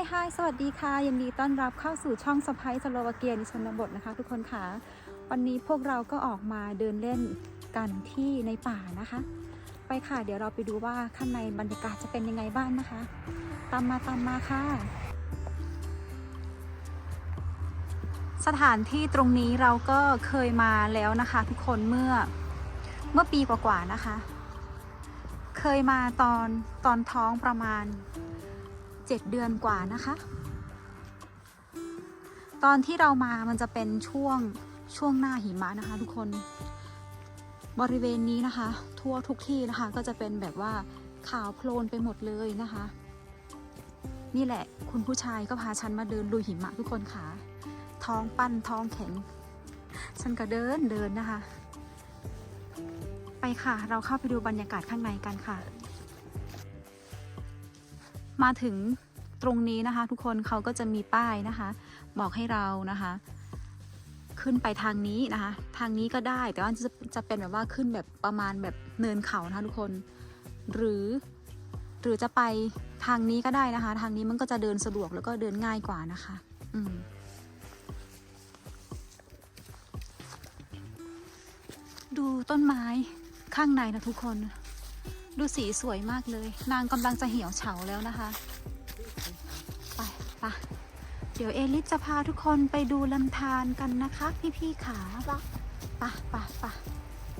ไฮไฮสวัสดีค่ะ ยินดีต้อนรับเข้าสู่ช่องสไปสโลวาเกียในชนบทนะคะ ทุกคนค่ะ วันนี้พวกเราก็ออกมาเดินเล่นกันที่ในป่านะคะ ไปค่ะ เดี๋ยวเราไปดูว่าข้างในบรรยากาศจะเป็นยังไงบ้างนะคะ ตามมาตามมาค่ะ สถานที่ตรงนี้เราก็เคยมาแล้วนะคะ ทุกคนเมื่อเมื่อปีกว่าๆนะคะ เคยมาตอนตอนท้องประมาณ 7 เดือนกว่านะคะ ตอนที่เรามามันจะเป็นช่วงช่วงหน้าหิมะนะคะ ทุกคนบริเวณนี้นะคะ ทั่วทุกที่นะคะ ก็จะเป็นแบบว่าขาวโพลนไปหมดเลยนะคะ นี่แหละคุณผู้ชายก็พาฉันมาเดินลุยหิมะทุกคนค่ะ ท้องปั้นท้องแข็ง ฉันก็เดินเดินนะคะ ไปค่ะ เราเข้าไปดูบรรยากาศข้างในกันค่ะ มาถึงตรงนี้นะคะ ทุกคนเขาก็จะมีป้ายนะคะ บอกให้เรานะคะ ขึ้นไปทางนี้นะคะ ทางนี้ก็ได้แต่ว่าจะจะเป็นแบบว่าขึ้นแบบประมาณแบบเนินเขานะคะทุกคน หรือหรือจะไปทางนี้ก็ได้นะคะ ทางนี้มันก็จะเดินสะดวกแล้วก็เดินง่ายกว่านะคะ อืมดูต้นไม้ข้างในนะทุกคน ดูสีสวยมากเลย นางกำลังจะเหี่ยวเฉาแล้วนะคะ ไปไปะเดี๋ยวเอลิสจะพาทุกคนไปดูลำธารกันนะคะ พี่ๆขาปะปะปะปะ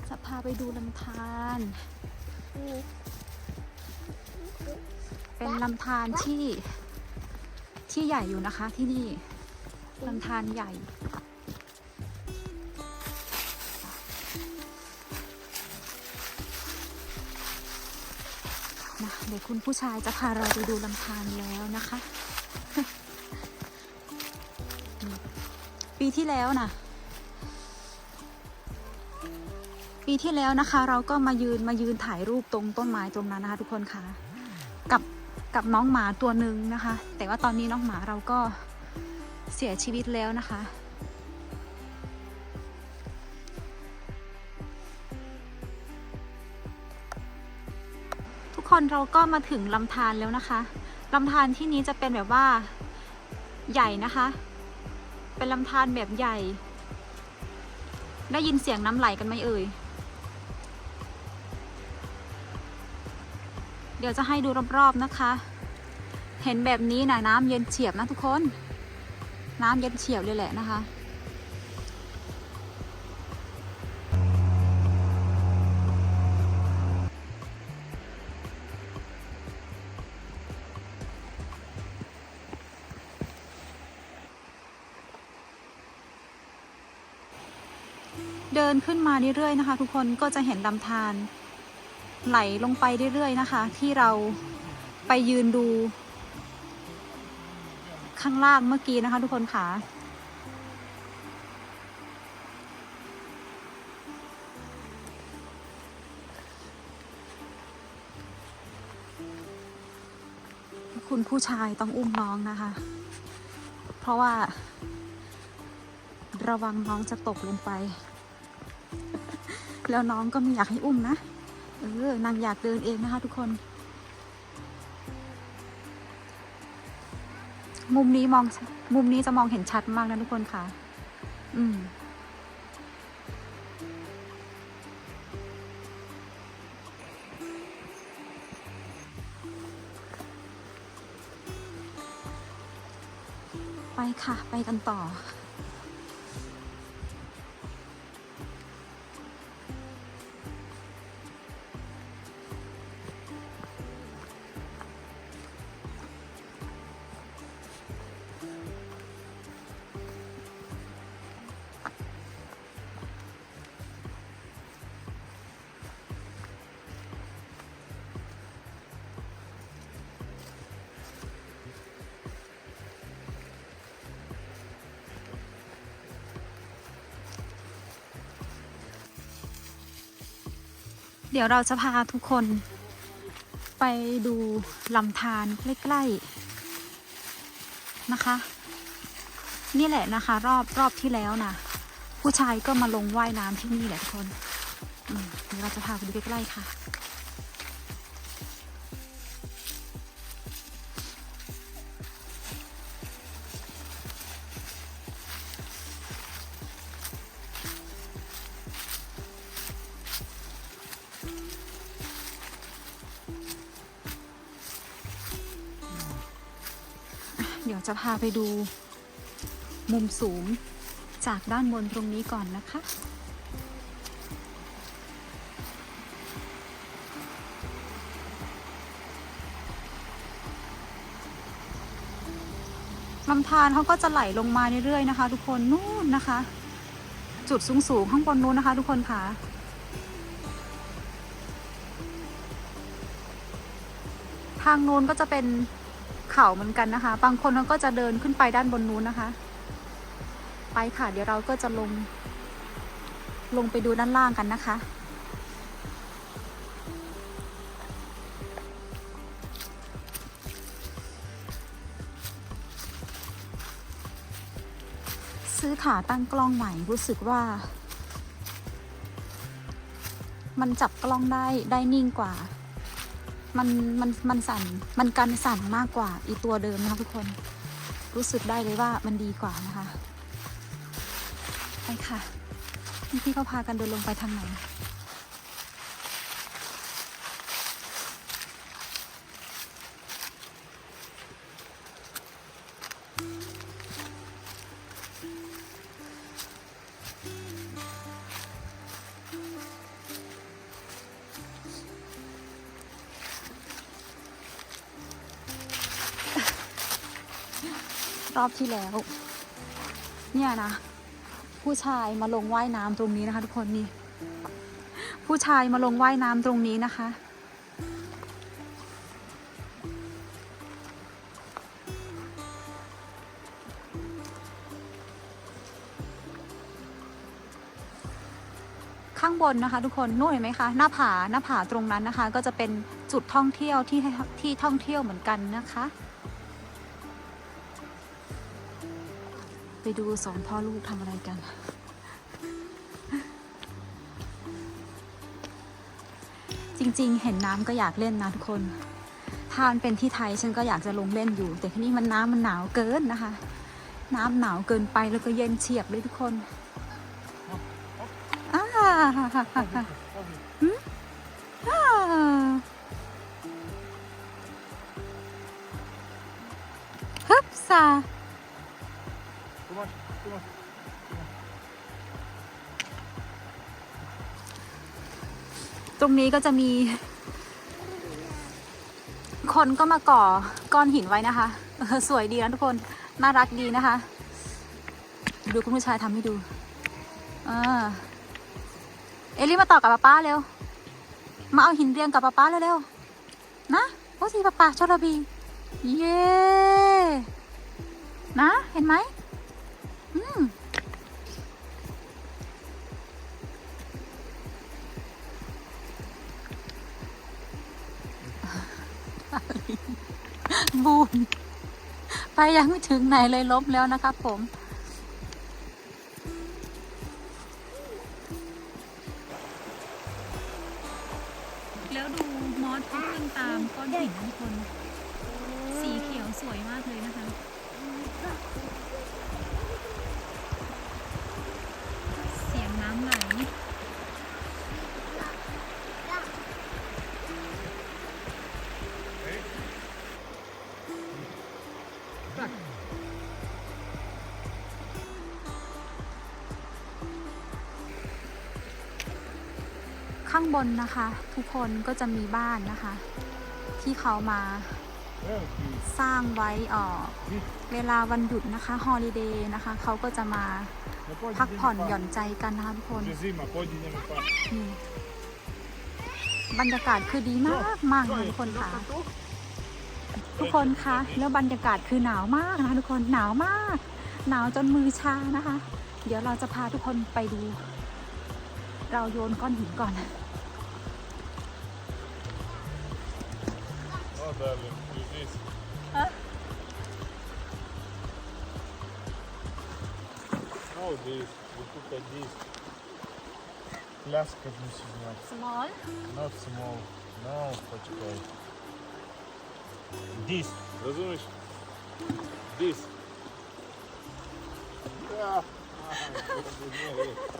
จะพาไปดูลำธารเป็นลำธารที่ที่ใหญ่อยู่นะคะที่นี่ลำธารใหญ่ นะเดี๋ยวคุณผู้ชายจะพาเราไปดูลำธารแล้วนะคะ ปีที่แล้วนะปีที่แล้วนะคะ เราก็มายืนมายืนถ่ายรูปตรงต้นไม้ตรงนั้นนะคะ ทุกคนค่ะกับกับน้องหมาตัวหนึ่งนะคะ แต่ว่าตอนนี้น้องหมาเราก็เสียชีวิตแล้วนะคะ คนเราก็มาถึงลำธารแล้วนะคะลำธารที่นี้จะเป็นแบบว่าใหญ่นะคะ เป็นลำธารแบบใหญ่ ได้ยินเสียงน้ำไหลกันไหมเอ่ย เดี๋ยวจะให้ดูรอบๆนะคะ เห็นแบบนี้นะน้ำเย็นเฉียบนะทุกคน น้ำเย็นเฉียบเลยแหละนะคะ เดินขึ้นมาเรื่อยๆนะคะ ทุกคนก็จะเห็นลำธารไหลลงไปเรื่อยๆนะคะ ที่เราไปยืนดู ข้างล่างเมื่อกี้นะคะ ทุกคนค่ะคุณผู้ชายต้องอุ้มน้องนะคะ เพราะว่า ระวังน้องจะตกลงไป แล้วน้องก็ไม่อยากให้อุ้มนะ เออนางอยากเดินเองนะคะ ทุกคน มุมนี้มองมุมนี้จะมองเห็นชัดมากนะทุกคนค่ะ อืมไปค่ะ ไปกันต่อ เดี๋ยวเราจะพาทุกคน ไปดูลำธารใกล้ๆนะคะ นี่แหละนะคะ รอบรอบที่แล้วนะผู้ชายก็มาลงว่ายน้ำที่นี่แหละทุกคนเดี๋ยวเราจะพาไปดูใกล้ๆค่ะ เดี๋ยวจะพาไปดู มุมสูงจากด้านบนตรงนี้ก่อนนะคะ ลำธารเขาก็จะไหลลงมาเรื่อยๆนะคะ ทุกคนนู่นนะคะ จุดสูงๆข้างบนนู้นนะคะ ทุกคนค่ะทางนู้นก็จะเป็น เขาเหมือนกันนะคะ บางคนเขาก็จะเดินขึ้นไปด้านบนนู้นนะคะ ไปค่ะ เดี๋ยวเราก็จะลง ลงไปดูด้านล่างกันนะคะ ซื้อขาตั้งกล้องใหม่รู้สึกว่า มันจับกล้องได้ได้นิ่งกว่า มันมันมันสั่นมันกันสั่นมากกว่าอีตัวเดิมนะคะทุกคนรู้สึกได้เลยว่ามันดีกว่านะคะไปค่ะพี่เขาพากันเดินลงไปทางไหน อบที่แล้ว เนี่ยนะ ผู้ชายมาลงว่ายน้ำตรงนี้นะคะ ทุกคนนี่ ผู้ชายมาลงว่ายน้ำตรงนี้นะคะ ข้างบนนะคะ ทุกคนนู่นเห็นไหมคะ หน้าผาหน้าผาตรงนั้นนะคะ ก็จะเป็นจุดท่องเที่ยวที่ที่ท่องเที่ยวเหมือนกันนะคะ ไปดูสองพ่อลูกทำอะไรกัน จริงๆ เห็นน้ำก็อยากเล่นนะทุกคน ถ้ามันเป็นที่ไทยฉันก็อยากจะลงเล่นอยู่ แต่ที่นี่มันน้ำมันหนาวเกินนะคะ น้ำหนาวเกินไปแล้วก็เย็นเฉียบเลยทุกคนอ่าอ่าฮึบซา Come on, come on. ตรงนี้ก็จะมี คนก็มาก่อก้อนหินไว้นะคะเออสวยดีนะทุกคน น่ารักดีนะคะ ดูคุณผู้ชายทำให้ดูอ่าเอลลี่มาต่อกับป้าป้าเร็ว มาเอาหินเรียงกับป้าป้าเร็วๆ นะโอ้สิป้าป้าชอลบี เย้ นะ เห็นไหม ไปยังไม่ถึงไหนเลยล้มแล้วนะครับผม แล้วดูมอสเขาขึ้นตามก้อนหินทุกคน สีเขียวสวยมากเลยนะคะเสียงน้ำไหล ข้างบนนะคะ ทุกคนก็จะมีบ้านนะคะ ที่เขามาสร้างไว้ออกเวลาวันหยุดนะคะฮอลิเดย์นะคะ เขาก็จะมาพักผ่อนหย่อนใจกันนะคะทุกคนบรรยากาศคือดีมากมากทุกคนค่ะ ทุกคนคะแล้วบรรยากาศคือหนาวมากนะคะทุกคนหนาวมาก หนาวจนมือชานะคะ เดี๋ยวเราจะพาทุกคนไปดู เราโยนก้อนหินก่อน Oh, darling, use this. Huh? No, this. We put like this. Пляска мусить знать. small Not small. No, почекай. This. Розумієш? This. Ah, Поведю. โอ้ทุกคนหนาวมาก Поведю. เย้อ้าวเฮ้ยเย้ โอ้ Pogajdu, pogajdu. Sì. ว้าวก็จะรูปเลยไหนสร้างขน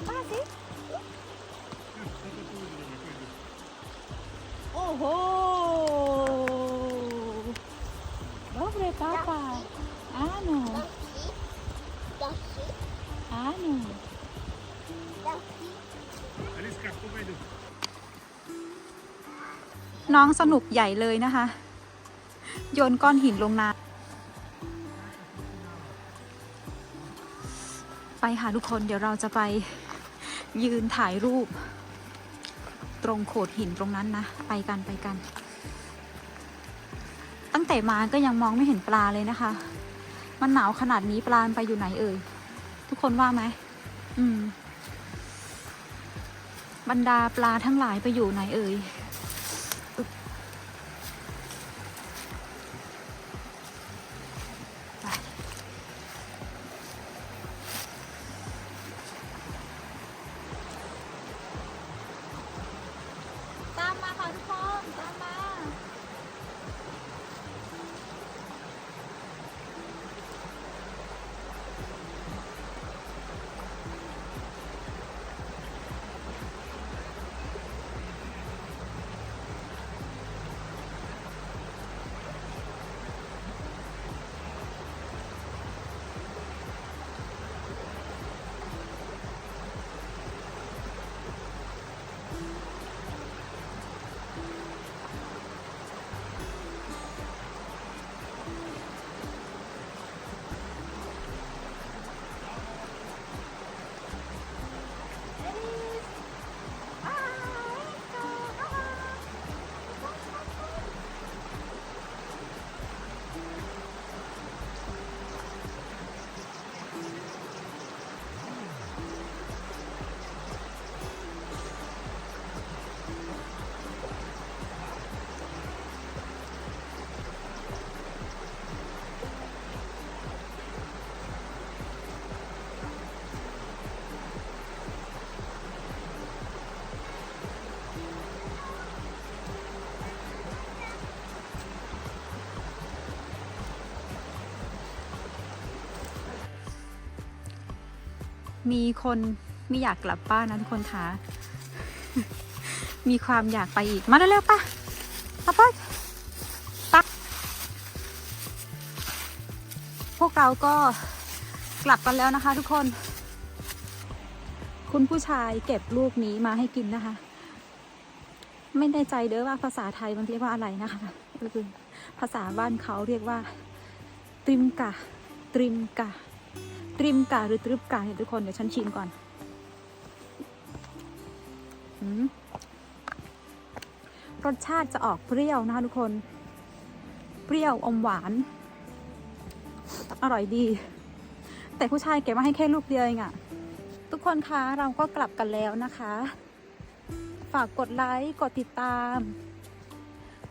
มป้าสิโอ้โ ano. Da qui. Aliska, pogajdu. น้องสนุกใหญ่เลยนะคะ โยนก้อนหินลงน้ำไปค่ะทุกคนเดี๋ยวเราจะไปยืนถ่ายรูป ตรงโขดหินตรงนั้นนะ ไปกันไปกัน ตั้งแต่มาก็ยังมองไม่เห็นปลาเลยนะคะ มันหนาวขนาดนี้ปลามันไปอยู่ไหนเอ่ย ทุกคนว่าไหมอืม บรรดาปลาทั้งหลายไปอยู่ไหนเอ่ย มีคนไม่อยากกลับบ้านนะทุกคนคะมีความอยากไปอีกมาเร็วๆป่ะป้าป้าปะพวกเราก็กลับกันแล้วนะคะทุกคน คุณผู้ชายเก็บลูกนี้มาให้กินนะคะ ไม่แน่ใจเด้อว่าภาษาไทยมันเรียกว่าอะไรนะคะก็คือภาษาบ้านเขาเรียกว่า ตริมกะ ตริมกะ ตริมกะหรือตรึบกะเนี่ยทุกคนเดี๋ยวฉันชิมก่อนรสชาติจะออกเปรี้ยวนะคะทุกคน เปรี้ยวอมหวาน อร่อยดี แต่ผู้ชายเก็บมาให้แค่ลูกเดียวเองอะทุกคนคะเราก็กลับกันแล้วนะคะ ฝากกดไลค์ กดติดตาม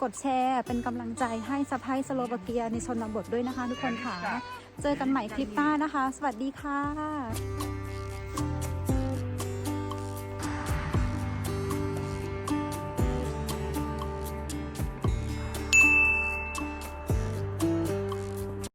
กดแชร์เป็นกำลังใจให้สะพายสโลวาเกียในชนบทด้วยนะคะทุกคนค่ะ เจอกันใหม่คลิปหน้านะคะ สวัสดีค่ะ